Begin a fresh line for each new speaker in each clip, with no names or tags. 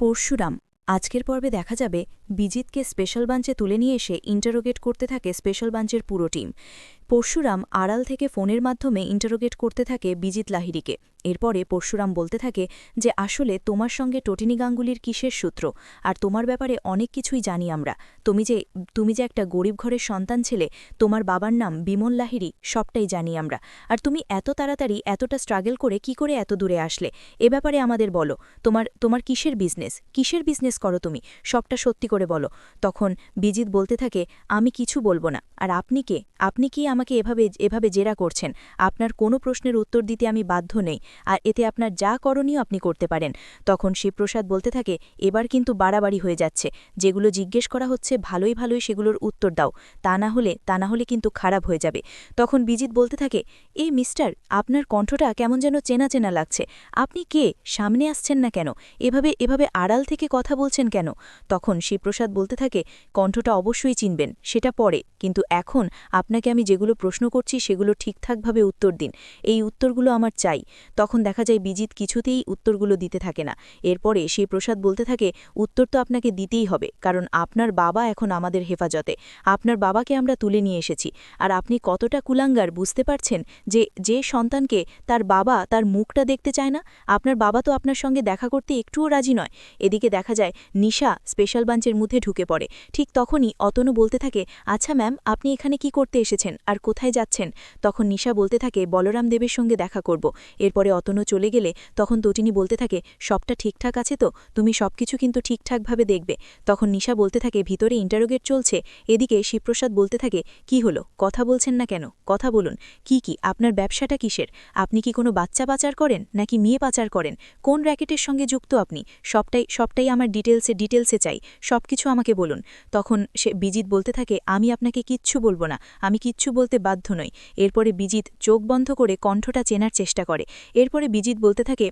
পরশুরাম, আজকের পর্বে দেখা যাবে বিজিতকে স্পেশাল বাঞ্চে তুলে নিয়ে এসে ইন্টারোগেট করতে থাকে স্পেশাল বাঞ্চের পুরো টিম পরশুরাম আড়াল থেকে ফোনের মাধ্যমে ইন্টারোগেট করতে থাকে বিজিত লাহিড়িকে। এরপরে পরশুরাম বলতে থাকে যে, আসলে তোমার সঙ্গে টটিনি গাঙ্গুলির কিসের সূত্র? আর তোমার ব্যাপারে অনেক কিছুই জানি আমরা। তুমি যে তুমি যে একটা গরিব ঘরের সন্তান ছেলে, তোমার বাবার নাম বিমল লাহিড়ি, সবটাই জানি আমরা। আর তুমি এত তাড়াতাড়ি এতটা স্ট্রাগল করে কি করে এত দূরে আসলে? এ ব্যাপারে আমাদের বলো। তোমার তোমার কিসের বিজনেস কিসের বিজনেস করো তুমি? সবটা সত্যি করে বলো। তখন বিজিত বলতে থাকে, আমি কিছু বলব না। আর আপনি কে? আপনি কি আমাকে এভাবে এভাবে জেরা করছেন। আপনার কোনো প্রশ্নের উত্তর দিতে আমি বাধ্য নেই। আর এতে আপনার যা করণীয় আপনি করতে পারেন। তখন শিবপ্রসাদ বলতে থাকে, এবার কিন্তু বাড়াবাড়ি হয়ে যাচ্ছে। যেগুলো জিজ্ঞেস করা হচ্ছে, ভালোই ভালোই সেগুলোর উত্তর দাও। তা না হলে, তা না হলে কিন্তু খারাপ হয়ে যাবে। তখন বিজিত বলতে থাকে এই মিস্টার, আপনার কণ্ঠটা কেমন যেন চেনা চেনা লাগছে। আপনি কে? সামনে আসছেন না কেন? এভাবে এভাবে আড়াল থেকে কথা বলছেন কেন? তখন শিবপ্রসাদ বলতে থাকে, কণ্ঠটা অবশ্যই চিনবেন, সেটা পরে। কিন্তু এখন আপনাকে আমি যেগুলো প্রশ্ন করছি, সেগুলো ঠিকঠাকভাবে উত্তর দিন। এই উত্তরগুলো আমার চাই। তখন দেখা যায় বিজিত কিছুতেই উত্তরগুলো দিতে থাকে না। এরপরে সেই প্রসাদ বলতে থাকে, উত্তর তো আপনাকে দিতেই হবে, কারণ আপনার বাবা এখন আমাদের হেফাজতে। আপনার বাবাকে আমরা তুলে নিয়ে এসেছি। আর আপনি কতটা কুলাঙ্গার বুঝতে পারছেন যে যে সন্তানকে তার বাবা তার মুখটা দেখতে চায় না? আপনার বাবা তো আপনার সঙ্গে দেখা করতে একটুও রাজি নয়। এদিকে দেখা যায় নিশা স্পেশাল বাঞ্চের মধ্যে ঢুকে পড়ে। ঠিক তখনই অতনু বলতে থাকে আচ্ছা ম্যাম, আপনি এখানে কি করতে এসেছেন? আর কোথায় যাচ্ছেন? তখন নিশা বলতে থাকে, বলরাম দেবের সঙ্গে দেখা করব। এরপরে অতনু চলে গেলে তখন তটিনী বলতে থাকে, সবটা ঠিকঠাক আছে তো? তুমি সবকিছু কিন্তু ঠিকঠাকভাবে দেখবে। তখন নিশা বলতে থাকে, ভিতরে ইন্টারোগেট চলছে। এদিকে শিবপ্রসাদ বলতে থাকে, কি হলো? কথা বলছেন না কেন? কথা বলুন। কি কি? আপনার ব্যবসাটা কিসের? আপনি কি কোনো বাচ্চা পাচার করেন নাকি মেয়ে পাচার করেন? কোন র্যাকেটের সঙ্গে যুক্ত আপনি? সবটাই সবটাই আমার ডিটেলসে ডিটেলসে চাই। সব কিছু আমাকে বলুন। তখন সে বিজিত বলতে থাকে, আমি আপনাকে কিচ্ছু বলব না। আমি কিচ্ছু বলতে বাধ্য নয়। এরপরে বিজিত চোখ বন্ধ করে কণ্ঠটা চেনার চেষ্টা করে। এরপরে বিজিত বলতে থাকে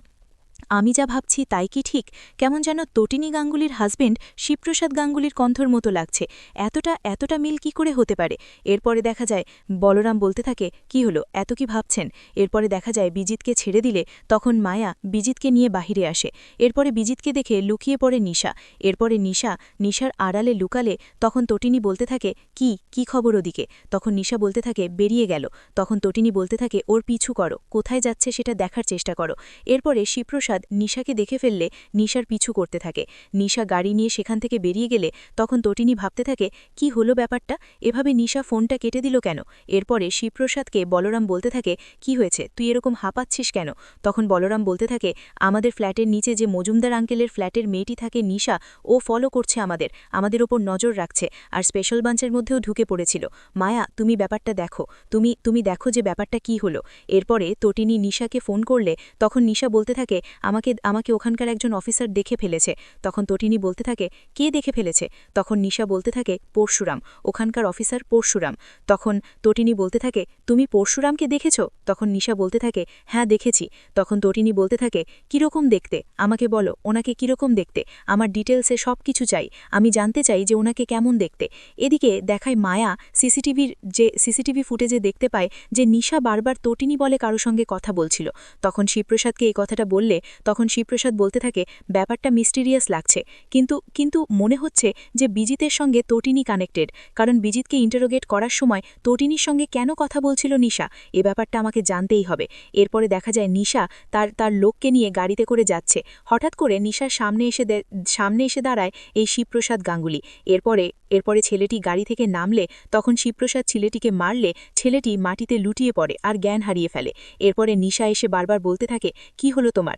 আমি যা ভাবছি তাই কি ঠিক? কেমন যেন তটিনী গাঙ্গুলির হাজবেন্ড শিবপ্রসাদ গাঙ্গুলির কণ্ঠর মতো লাগছে। এতটা এতটা মিল কি করে হতে পারে? এরপরে দেখা যায়, বলরাম বলতে থাকে, কি হলো? এত কি ভাবছেন? এরপরে দেখা যায়, বিজিতকে ছেড়ে দিলে তখন মায়া বিজিতকে নিয়ে বাহিরে আসে। এরপরে বিজিতকে দেখে লুকিয়ে পড়ে নিশা। এরপরে নিশা, নিশার আড়ালে লুকালে তখন তটিনী বলতে থাকে, কি কি খবর ওদিকে? তখন নিশা বলতে থাকে, বেরিয়ে গেল। তখন তটিনী বলতে থাকে, ওর পিছু করো। কোথায় যাচ্ছে সেটা দেখার চেষ্টা করো। এরপরে শিবপ্রসাদ নিশাকে দেখে ফেললে নিশার পিছু করতে থাকে। নিশা গাড়ি নিয়ে সেখান থেকে বেরিয়ে গেলে তখন তটিনী ভাবতে থাকে, কি হলো ব্যাপারটা? এভাবে নিশা ফোনটা কেটে দিল কেন? এরপরে শিবপ্রসাদকে বলরাম বলতে থাকে, কি হয়েছে? তুই এরকম হাঁপাচ্ছিস কেন? তখন বলরাম বলতে থাকে, আমাদের ফ্ল্যাটের নিচে যে মজুমদার আঙ্কেলের ফ্ল্যাটের মেয়েটি থাকে নিশা, ও ফলো করছে আমাদের আমাদের ওপর নজর রাখছে আর স্পেশাল বাঞ্চের মধ্যেও ঢুকে পড়েছিল। মায়া, তুমি ব্যাপারটা দেখো, তুমি তুমি দেখো যে ব্যাপারটা কি হলো। এরপরে তটিনী নিশাকে ফোন করলে, তখন নিশা বলতে থাকে আমাকে আমাকে ওখানকার একজন অফিসার দেখে ফেলেছে। তখন তটিনী বলতে থাকে, কে দেখে ফেলেছে? তখন নিশা বলতে থাকে, পরশুরাম, ওখানকার অফিসার পরশুরাম। তখন তটিনী বলতে থাকে, তুমি পরশুরামকে দেখেছ? তখন নিশা বলতে থাকে হ্যাঁ দেখেছি। তখন তটিনী বলতে থাকে, কীরকম দেখতে? আমাকে বলো, ওনাকে কীরকম দেখতে? আমার ডিটেলসে সব কিছু চাই। আমি জানতে চাই যে ওনাকে কেমন দেখতে। এদিকে দেখায় মায়া সিসিটিভির যে, সিসিটিভি ফুটেজে দেখতে পায় যে নিশা বারবার তটিনী বলে কারও সঙ্গে কথা বলছিল। তখন শিবপ্রসাদকে এই কথাটা বললে তখন শিবপ্রসাদ বলতে থাকে, ব্যাপারটা মিস্টিরিয়াস লাগছে। কিন্তু কিন্তু মনে হচ্ছে যে বিজিতের সঙ্গে তটিনী কানেক্টেড কারণ বিজিতকে ইন্টারোগেট করার সময় তটিনীর সঙ্গে কেন কথা বলছিল নিশা? এ ব্যাপারটা আমাকে জানতেই হবে। এরপরে দেখা যায় নিশা তার তার লোককে নিয়ে গাড়িতে করে যাচ্ছে। হঠাৎ করে নিশার সামনে এসে সামনে এসে দাঁড়ায় এই শিবপ্রসাদ গাঙ্গুলি। এরপরে এরপরে ছেলেটি গাড়ি থেকে নামলে, তখন শিবপ্রসাদ ছেলেটিকে মারলে, ছেলেটি মাটিতে লুটিয়ে পড়ে আর জ্ঞান হারিয়ে ফেলে। এরপরে নিশা এসে বারবার বলতে থাকে, কি হলো তোমার?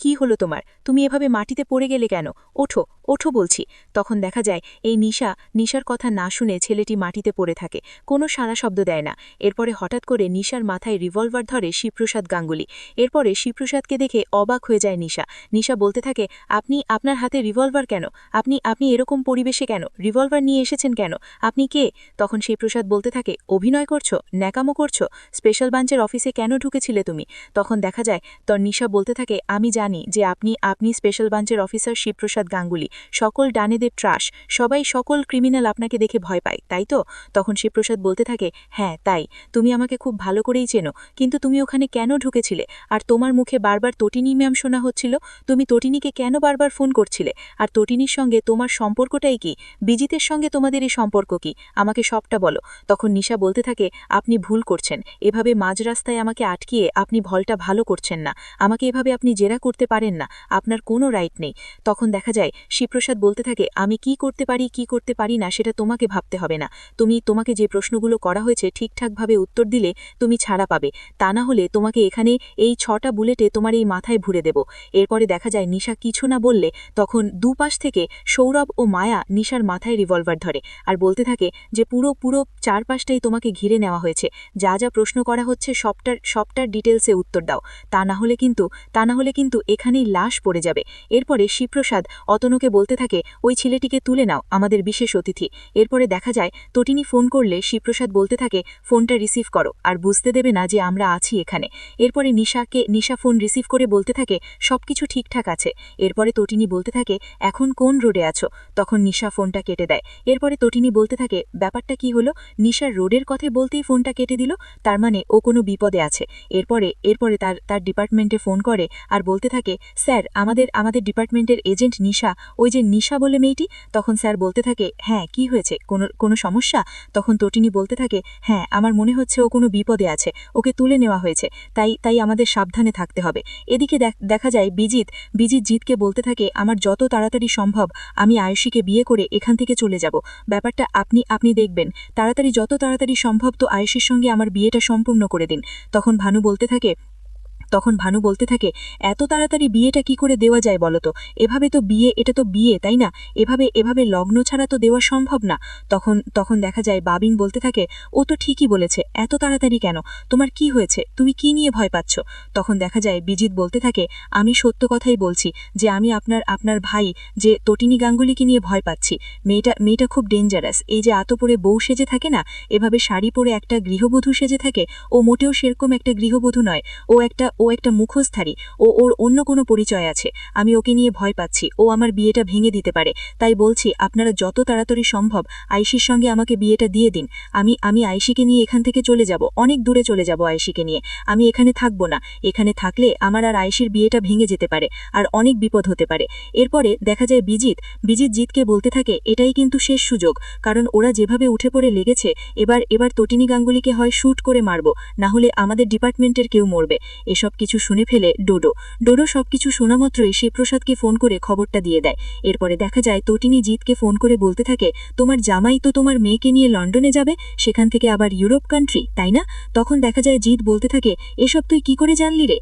কি হলো তোমার? তুমি এভাবে মাটিতে পড়ে গেলে কেন? ওঠো ওঠো বলছি। তখন দেখা যায়, এই নিশা নিশার কথা না শুনে ছেলেটি মাটিতে পড়ে থাকে। কোনো সারা শব্দ দেয় না। এরপরে হঠাৎ করে নিশার মাথায় রিভলভার ধরে শিবপ্রসাদ গাঙ্গুলি। এরপরে শিবপ্রসাদকে দেখে অবাক হয়ে যায় নিশা। নিশা বলতে থাকে, আপনি আপনার হাতে রিভলভার কেন? আপনি আপনি এরকম পরিবেশে কেন? রিভলভার নিয়ে এসেছেন কেন? আপনি কে? তখন শিবপ্রসাদ বলতে থাকে, অভিনয় করছ? ন্যাকামো করছ? স্পেশাল বাঞ্চের অফিসে কেন ঢুকেছিলে তুমি? তখন দেখা যায় তোর নিশা বলতে থাকে, আমি জানি
জানি যে আপনি আপনি স্পেশাল ব্রাঞ্চের অফিসার শিবপ্রসাদ গাঙ্গুলি। সকল ডানেদের ট্রাস সবাই সকল ক্রিমিনাল আপনাকে দেখে ভয় পায়, তাই তো? তখন শিবপ্রসাদ বলতে থাকে হ্যাঁ তাই। তুমি আমাকে খুব ভালো করেই চেনো। কিন্তু তুমি ওখানে কেন ঢুকেছিলে? আর তোমার মুখে বারবার তটিনী ম্যাম শোনা হচ্ছিল? তুমি তটিনীকে কেন বারবার ফোন করছিলে? আর তটিনীর সঙ্গে তোমার সম্পর্কটাই কি? বিজিতের সঙ্গে তোমাদের এই সম্পর্ক কি? আমাকে সবটা বলো। তখন নিশা বলতে থাকে, আপনি ভুল করছেন। এভাবে মাঝ রাস্তায় আমাকে আটকিয়ে আপনি ভলটা ভালো করছেন না। আমাকে এভাবে আপনি জেরা করতে পারেন না, আপনার কোনো রাইট নেই। তখন দেখা যায়, শিবপ্রসাদ বলতে থাকে, আমি কি করতে পারি, কি করতে পারি না, সেটা তোমাকে ভাবতে হবে না। তুমি তোমাকে যে প্রশ্নগুলো করা হয়েছে, ঠিকঠাকভাবে উত্তর দিলে তুমি ছাড়া পাবে। তা না হলে তোমাকে এখানে এই ছটা বুলেটে তোমার এই মাথায় ভুরে দেব। এরপরে দেখা যায়, নিশা কিছু না বললে তখন দুপাশ থেকে সৌরভ ও মায়া নিশার মাথায় রিভলভার ধরে আর বলতে থাকে যে, পুরো পুরো চারপাশটাই তোমাকে ঘিরে নেওয়া হয়েছে। যা যা প্রশ্ন করা হচ্ছে, সবটার সবটার ডিটেলসে উত্তর দাও। তা না হলে কিন্তু, তা না হলে কিন্তু এখানেই লাশ পড়ে যাবে। এরপরে শিবপ্রসাদ অতনুকে বলতে থাকে, ওই ছেলেটিকে তুলে নাও, আমাদের বিশেষ অতিথি। এরপরে দেখা যায়, তটিনী ফোন করলে শিবপ্রসাদ বলতে থাকে, ফোনটা রিসিভ করো। আর বুঝতে দেবে না যে আমরা আছি এখানে। এরপরে নিশাকে, নিশা ফোন রিসিভ করে বলতে থাকে, সবকিছু ঠিকঠাক আছে। এরপরে তটিনী বলতে থাকে, এখন কোন রোডে আছো? তখন নিশা ফোনটা কেটে দেয়। এরপরে তটিনী বলতে থাকে, ব্যাপারটা কি হলো? নিশার রোডের কথা বলতেই ফোনটা কেটে দিল, তার মানে ও কোনো বিপদে আছে। এরপরে এরপরে তার তার ডিপার্টমেন্টে ফোন করে আর বলতে থাকে, স্যার, আমাদের আমাদের ডিপার্টমেন্টের এজেন্ট নিশা, ওই যে নিশা বলে মেয়েটি, তখন স্যার বলতে থাকে হ্যাঁ কি হয়েছে? কোনো কোনো সমস্যা? তখন তটিনী বলতে থাকে হ্যাঁ আমার মনে হচ্ছে ও কোনো বিপদে আছে, ওকে তুলে নেওয়া হয়েছে, তাই তাই আমাদের সাবধানে থাকতে হবে। এদিকে দেখ- যায় বিজিত বিজিত জিতকে বলতে থাকে, আমার যত তাড়াতাড়ি সম্ভব, আমি আয়ুষীকে বিয়ে করে এখান থেকে চলে যাব। ব্যাপারটা আপনি আপনি দেখবেন। তাড়াতাড়ি, যত তাড়াতাড়ি সম্ভব তো আয়ুষীর সঙ্গে আমার বিয়েটা সম্পূর্ণ করে দিন। তখন ভানু বলতে থাকে তখন ভানু বলতে থাকে, এত তাড়াতাড়ি বিয়েটা কি করে দেওয়া যায় বলো তো? এভাবে তো বিয়ে, এটা তো বিয়ে, তাই না? এভাবে এভাবে লগ্ন ছাড়া তো দেওয়া সম্ভব না। তখন তখন দেখা যায় বাবিন বলতে থাকে, ও তো ঠিকই বলেছে, এত তাড়াতাড়ি কেন? তোমার কি হয়েছে? তুমি কি নিয়ে ভয় পাচ্ছ? তখন দেখা যায় বিজিত বলতে থাকে, আমি সত্য কথাই বলছি, যে আমি আপনার আপনার ভাই, যে তটিনী গাঙ্গুলিকে নিয়ে ভয় পাচ্ছি। মেয়েটা মেয়েটা খুব ডেঞ্জারাস এই যে আতো পরে বউ সেজে থাকে না, এভাবে শাড়ি পরে একটা গৃহবধূ সেজে থাকে, ও মোটেও সেরকম একটা গৃহবধূ নয়। ও একটা ও একটা মুখোশধারী, ও ওর অন্য কোনো পরিচয় আছে। আমি ওকে নিয়ে ভয় পাচ্ছি, ও আমার বিয়েটা ভেঙে দিতে পারে। তাই বলছি, আপনারা যত তাড়াতাড়ি সম্ভব আইসির সঙ্গে আমাকে বিয়েটা দিয়ে দিন। আমি আমি আইসিকে নিয়ে এখান থেকে চলে যাব, অনেক দূরে চলে যাব আইসিকে নিয়ে। আমি এখানে থাকব না। এখানে থাকলে আমার আর আইসির বিয়েটা ভেঙে যেতে পারে, আর অনেক বিপদ হতে পারে। এরপরে দেখা যায় বিজিত বিজিত জিতকে বলতে থাকে, এটাই কিন্তু শেষ সুযোগ। কারণ ওরা যেভাবে উঠে পড়ে লেগেছে, এবার এবার তটিনী গাঙ্গুলিকে হয় শ্যুট করে মারব। না হলে আমাদের ডিপার্টমেন্টের কেউ মরবে। এসব কিছু শুনে ফেলে ডোডো। ডোডো সবকিছু শোনা মাত্রই শিবপ্রসাদকে ফোন করে খবরটা দিয়ে দেয়। এরপরে দেখা যায় তটিনী জিতকে ফোন করে বলতে থাকে, তোমার জামাই তো তোমার মেয়েকে নিয়ে লন্ডনে যাবে, সেখান থেকে আবার ইউরোপ কান্ট্রি তাই না? তখন দেখা যায় জিত বলতে থাকে, এসব তুই কি করে জানলি রে?